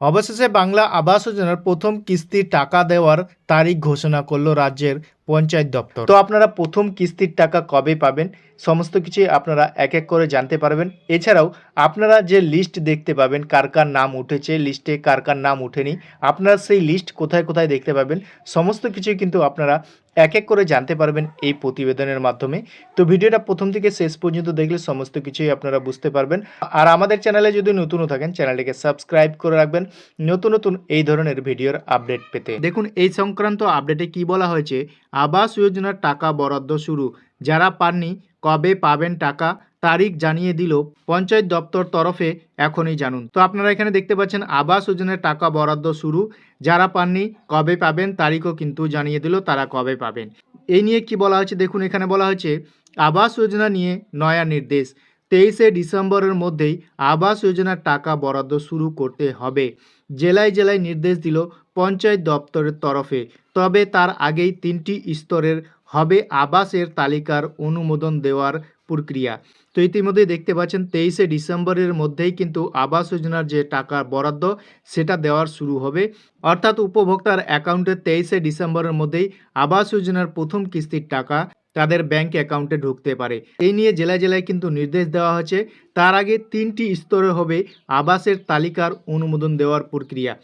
অবশেষে বাংলা আবাস যোজনার প্রথম কিস্তির টাকা দেওয়ার তারিখ ঘোষণা করল রাজ্যের পঞ্চায়েত দপ্তর। তো আপনারা প্রথম কিস্তির টাকা কবে পাবেন? সমস্ত কিছু আপনারা এক এক করে জানতে পারবেন। এছাড়াও আপনারা যে লিস্ট দেখতে পাবেন, কার কার নাম উঠেছে লিস্টে কার কার নাম উঠেনি আপনারা সেই লিস্ট কোথায় কোথায় দেখতে পাবেন? সমস্ত কিছুই কিন্তু আপনারা এক এক করে জানতে পারবেন এই প্রতিবেদনের মাধ্যমে। তো ভিডিওটা প্রথম থেকে শেষ পর্যন্ত দেখলে সমস্ত কিছুই আপনারা বুঝতে পারবেন। আর আমাদের চ্যানেলে যদি নতুনও থাকেন, চ্যানেলটিকে সাবস্ক্রাইব করে রাখবেন। নতুন নতুন এই ধরনের ভিডিওর আপডেট পেতে। দেখুন, এই সংক্রান্ত আপডেটে কি বলা হয়েছে? আবাস যোজনার টাকা বরাদ্দ শুরু। যারা পাননি কবে পাবেন টাকা, তারিখ জানিয়ে দিল পঞ্চায়েত দপ্তর তরফে এখনই জানুন। তো আপনারা এখানে দেখতে পাচ্ছেন আবাস যোজনার টাকা বরাদ্দ শুরু। যারা পাননি, কবে পাবেন তারিখও কিন্তু জানিয়ে দিল তারা কবে পাবেন। এই নিয়ে কি বলা হয়েছে? দেখুন, এখানে বলা হয়েছে, আবাস যোজনা নিয়ে নয়া নির্দেশ। তেইশে ডিসেম্বরের মধ্যেই আবাস যোজনার টাকা বরাদ্দ শুরু করতে হবে। জেলায় জেলায় নির্দেশ দিল পঞ্চায়েত দপ্তরের তরফে। তবে তার আগেই তিনটি স্তরের হবে আবাসের তালিকার অনুমোদন দেওয়ার প্রক্রিয়া। তো ইতিমধ্যেই দেখতে পাচ্ছেন, তেইশে ডিসেম্বরের মধ্যেই কিন্তু আবাস যোজনার যে টাকা বরাদ্দ, সেটা দেওয়ার শুরু হবে। অর্থাৎ উপভোক্তার অ্যাকাউন্টে তেইশে ডিসেম্বরের মধ্যেই আবাস যোজনার প্রথম কিস্তির টাকা তাদের ব্যাংক অ্যাকাউন্টে ঢুকতে পারে। এই নিয়ে জেলায় জেলায় কিন্তু নির্দেশ দেওয়া হয়েছে। তার আগে তিনটি স্তরে হবে আবাসের তালিকার অনুমোদন দেওয়ার প্রক্রিয়া।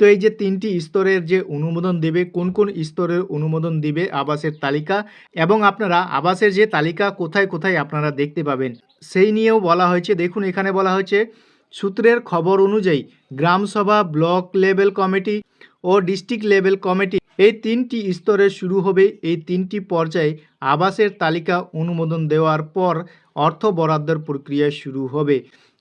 তো এই যে তিনটি স্তরের যে অনুমোদন দেবে, কোন কোন স্তরের অনুমোদন দিবে আবাসের তালিকা? এবং আপনারা আবাসের যে তালিকা কোথায় কোথায় আপনারা দেখতে পাবেন, সেই নিয়েও বলা হয়েছে। দেখুন, এখানে বলা হয়েছে, সূত্রের খবর অনুযায়ী গ্রামসভা, ব্লক লেভেল কমিটি ও ডিস্ট্রিক্ট লেভেল কমিটি এই তিনটি স্তরে শুরু হবে। এই তিনটি পর্যায়ে আবাসের তালিকা অনুমোদন দেওয়ার পর অর্থ বরাদ্দের প্রক্রিয়া শুরু হবে।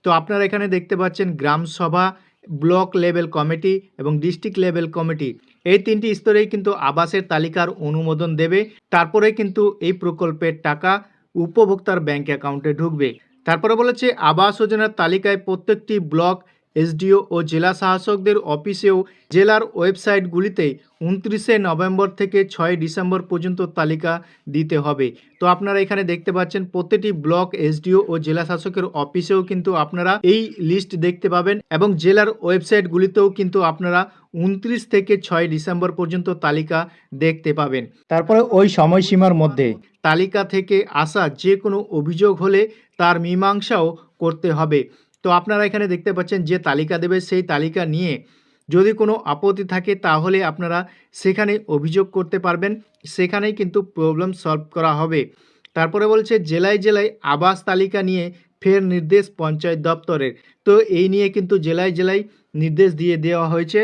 তো আপনারা এখানে দেখতে পাচ্ছেন গ্রাম সভা, ব্লক লেভেল কমিটি এবং ডিস্ট্রিক্ট লেভেল কমিটি। এই তিনটি স্তরেই কিন্তু আবাসের তালিকার অনুমোদন দেবে। তারপরে কিন্তু এই প্রকল্পের টাকা উপভোক্তার ব্যাংক অ্যাকাউন্টে ঢুকবে। তারপরে বলেছে আবাস যোজনার তালিকায় প্রত্যেকটি ব্লক এসডিও ও জেলা শাসকদের অফিসেও জেলার ওয়েবসাইটগুলিতে উনত্রিশে নভেম্বর থেকে ছয় ডিসেম্বর পর্যন্ত তালিকা দিতে হবে। তো আপনারা এখানে দেখতে পাচ্ছেন প্রতিটি ব্লক এসডিও ও জেলা শাসকের অফিসেও কিন্তু আপনারা এই লিস্ট দেখতে পাবেন এবং জেলার ওয়েবসাইটগুলিতেও কিন্তু আপনারা উনত্রিশ থেকে ছয় ডিসেম্বর পর্যন্ত তালিকা দেখতে পাবেন। তারপরে ওই সময়সীমার মধ্যে তালিকা থেকে আসা যে কোনো অভিযোগ হলে তার মীমাংসাও করতে হবে। তো আপনারা এখানে দেখতে পাচ্ছেন যে তালিকা দেবে, সেই তালিকা নিয়ে যদি কোনো আপত্তি থাকে তাহলে আপনারা সেখানে অভিযোগ করতে পারবেন, সেখানেই কিন্তু প্রবলেম সলভ করা হবে। তারপরে বলছে, জেলায় জেলায় আবাস তালিকা নিয়ে ফের নির্দেশ পঞ্চায়েত দপ্তরের। তো এই নিয়ে কিন্তু জেলায় জেলায় নির্দেশ দিয়ে দেওয়া হয়েছে।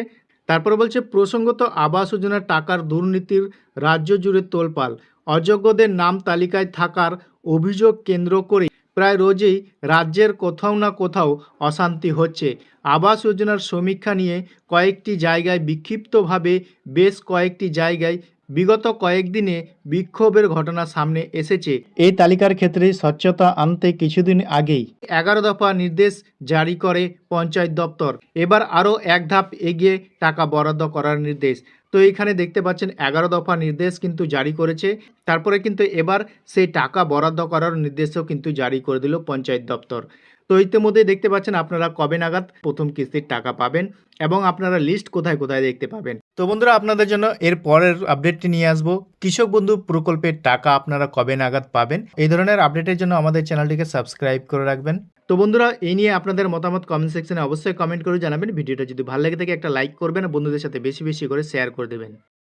তারপরে বলছে, প্রসঙ্গত আবাস যোজনার টাকার দুর্নীতির রাজ্য জুড়ে তোলপাল অযোগ্যদের নাম তালিকায় থাকার অভিযোগ কেন্দ্র করে প্রায় রোজই রাজ্যের কোথাও না কোথাও অশান্তি হচ্ছে। আবাস যোজনার সমীক্ষা নিয়ে কয়েকটি জায়গায় বিক্ষিপ্তভাবে বেশ কয়েকটি জায়গায় বিগত কয়েকদিনে বিক্ষোভের ঘটনা সামনে এসেছে। এই তালিকার ক্ষেত্রে স্বচ্ছতা আনতে কিছুদিন আগেই এগারো দফা নির্দেশ জারি করে পঞ্চায়েত দপ্তর। এবার আরও এক ধাপ এগিয়ে টাকা বরাদ্দ করার নির্দেশ। তো এখানে দেখতে পাচ্ছেন এগারো দফা নির্দেশ কিন্তু জারি করেছে। তারপরে কিন্তু এবার সেই টাকা বরাদ্দ করার নির্দেশও কিন্তু জারি করে দিল পঞ্চায়েত দপ্তর। তো ইতিমধ্যে দেখতে পাচ্ছেন আপনারা কবে নাগাদ প্রথম কিস্তির টাকা পাবেন এবং আপনারা লিস্ট কোথায় কোথায় দেখতে পাবেন। তো বন্ধুরা, আপনাদের জন্য এর পরের আপডেটটি নিয়ে আসব। কৃষক বন্ধু প্রকল্পের টাকা আপনারা কবে নাগাদ পাবেন? এই ধরনের আপডেটের জন্য আমাদের চ্যানেলটিকে সাবস্ক্রাইব করে রাখবেন। তো বন্ধুরা, এই নিয়ে আপনাদের মতামত কমেন্ট সেকশনে অবশ্যই কমেন্ট করে জানাবেন। ভিডিওটা যদি ভালো লাগে থাকে, একটা লাইক করবেন বন্ধুদের সাথে বেশি বেশি করে শেয়ার করে দেবেন।